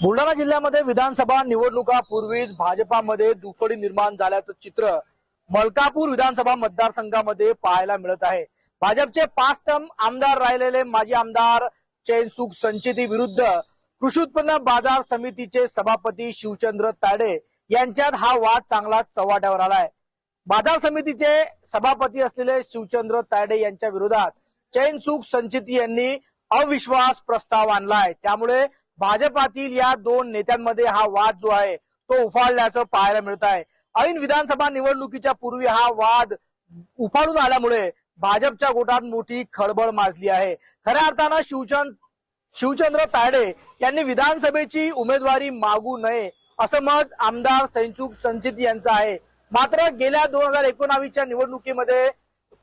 बुलढाणा जिल्ह्यामध्ये विधानसभा निवडणुकापूर्वीच भाजपामध्ये दुफडी निर्माण झाल्याचं चित्र मलकापूर विधानसभा मतदारसंघामध्ये पाहायला मिळत आहे. भाजपचे पाच टर्म आमदार राहिलेले माजी आमदार चैनसुख संचेती विरुद्ध कृषी उत्पन्न बाजार समितीचे सभापती शिवचंद्र ताडे यांच्यात हा वाद चांगला चव्हाट्यावर आलाय. बाजार समितीचे सभापती असलेले शिवचंद्र तायडे यांच्या विरोधात चैनसुख संचिती यांनी अविश्वास प्रस्ताव आणलाय. त्यामुळे भाजपातील या दोन नेत्यांमध्ये हा वाद जो आहे तो उफाळल्याचं पाहायला मिळत आहे ऐन विधानसभा निवडणुकीच्या पूर्वी हा वाद उफाळून आल्यामुळे भाजपच्या गोटात मोठी खळबळ माजली आहे. खऱ्या अर्थानं शिवचंद शिवचंद्र तायडे यांनी विधानसभेची उमेदवारी मागू नये असं मत आमदार संचुक संचित यांचं आहे. मात्र गेल्या दोन हजार एकोणावीसच्या निवडणुकीमध्ये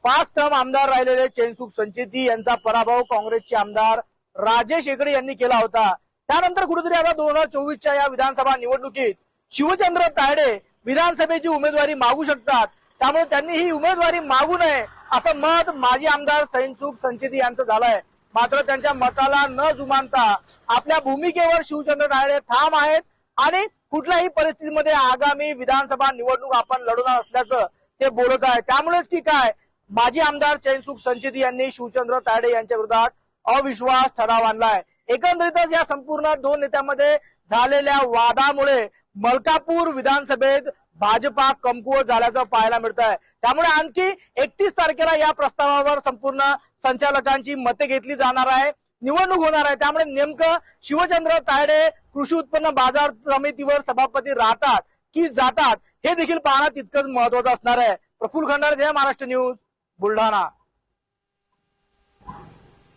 पाच टर्म आमदार राहिलेले चैनसुख संचिती यांचा पराभव काँग्रेसचे आमदार राजेश हेगडे यांनी केला होता. त्यानंतर कुठेतरी आता दोन हजार चोवीसच्या या विधानसभा निवडणुकीत शिवचंद्र तायडे विधानसभेची उमेदवारी मागू शकतात. त्यामुळे त्यांनी ही उमेदवारी मागू नये असं मत माजी आमदार सैनसुख संचेती यांचं झालंय. मात्र त्यांच्या मताला न जुमानता आपल्या भूमिकेवर शिवचंद्र तायडे ठाम आहेत आणि कुठल्याही परिस्थितीमध्ये आगामी विधानसभा निवडणूक आपण लढवणार असल्याचं ते बोलत आहे. त्यामुळेच की काय माजी आमदार चैनसुख संचेती यांनी शिवचंद्र तायडे यांच्या विरोधात अविश्वास ठराव आणलाय. एकंदरीतच या संपूर्ण दोन नेत्यांमध्ये झालेल्या वादामुळे मलकापूर विधानसभेत भाजपा कमकुवत झाल्याचं पाहायला मिळत आहे त्यामुळे आणखी एकतीस तारखेला या प्रस्तावावर संपूर्ण संचालकांची मते घेतली जाणार आहे निवडणूक होणार आहे. त्यामुळे नेमकं शिवचंद्र तायडे कृषी उत्पन्न बाजार समितीवर सभापती राहतात की जातात हे देखील पाहणं तितकंच महत्वाचं असणार आहे. प्रफुल्ल खंडार जय महाराष्ट्र न्यूज बुलढाणा.